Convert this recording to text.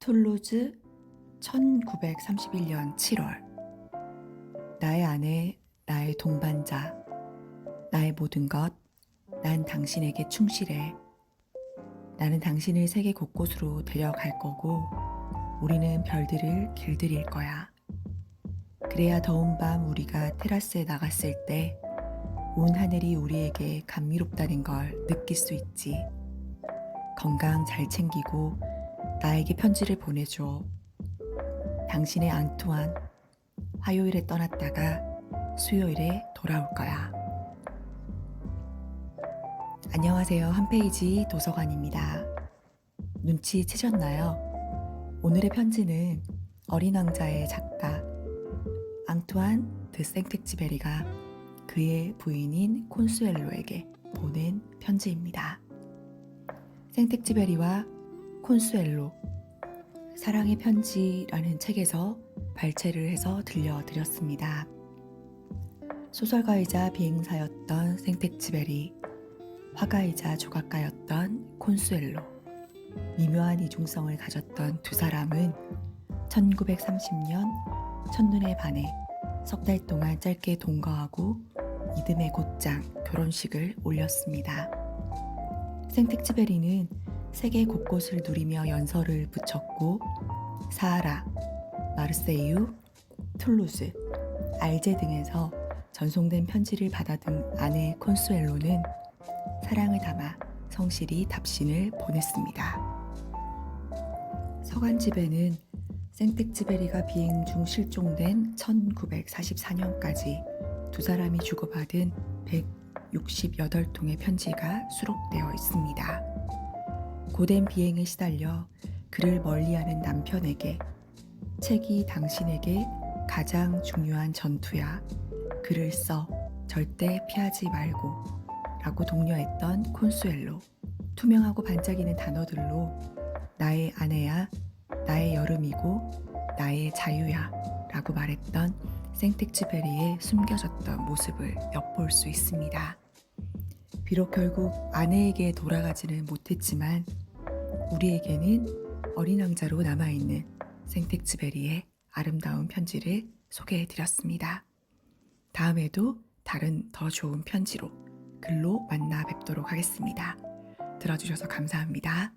툴루즈 1931년 7월 나의 아내, 나의 동반자, 나의 모든 것, 난 당신에게 충실해. 나는 당신을 세계 곳곳으로 데려갈 거고 우리는 별들을 길들일 거야. 그래야 더운 밤 우리가 테라스에 나갔을 때 온 하늘이 우리에게 감미롭다는 걸 느낄 수 있지. 건강 잘 챙기고 나에게 편지를 보내줘. 당신의 앙투안 화요일에 떠났다가 수요일에 돌아올 거야. 안녕하세요. 한 페이지 도서관입니다. 눈치 채셨나요? 오늘의 편지는 어린 왕자의 작가 앙투안 드 생텍지베리가 그의 부인인 콘수엘로에게 보낸 편지입니다. 생텍지베리와 콘수엘로 사랑의 편지라는 책에서 발췌를 해서 들려드렸습니다. 소설가이자 비행사였던 생텍지베리, 화가이자 조각가였던 콘수엘로, 미묘한 이중성을 가졌던 두 사람은 1930년 첫눈에 반해 석 달 동안 짧게 동거하고 이듬해 곧장 결혼식을 올렸습니다. 생텍지베리는 세계 곳곳을 누리며 연설을 붙였고 사하라, 마르세유, 툴루즈, 알제 등에서 전송된 편지를 받아든 아내 콘수엘로는 사랑을 담아 성실히 답신을 보냈습니다. 서간집에는 생텍지베리가 비행 중 실종된 1944년까지 두 사람이 주고받은 168통의 편지가 수록되어 있습니다. 고된 비행에 시달려 그를 멀리하는 남편에게 책이 당신에게 가장 중요한 전투야. 글을 써 절대 피하지 말고 라고 독려했던 콘수엘로. 투명하고 반짝이는 단어들로 나의 아내야, 나의 여름이고 나의 자유야 라고 말했던 생텍쥐베리의 숨겨졌던 모습을 엿볼 수 있습니다. 비록 결국 아내에게 돌아가지는 못했지만 우리에게는 어린 왕자로 남아있는 생텍쥐베리의 아름다운 편지를 소개해 드렸습니다. 다음에도 다른 더 좋은 편지로 글로 만나 뵙도록 하겠습니다. 들어주셔서 감사합니다.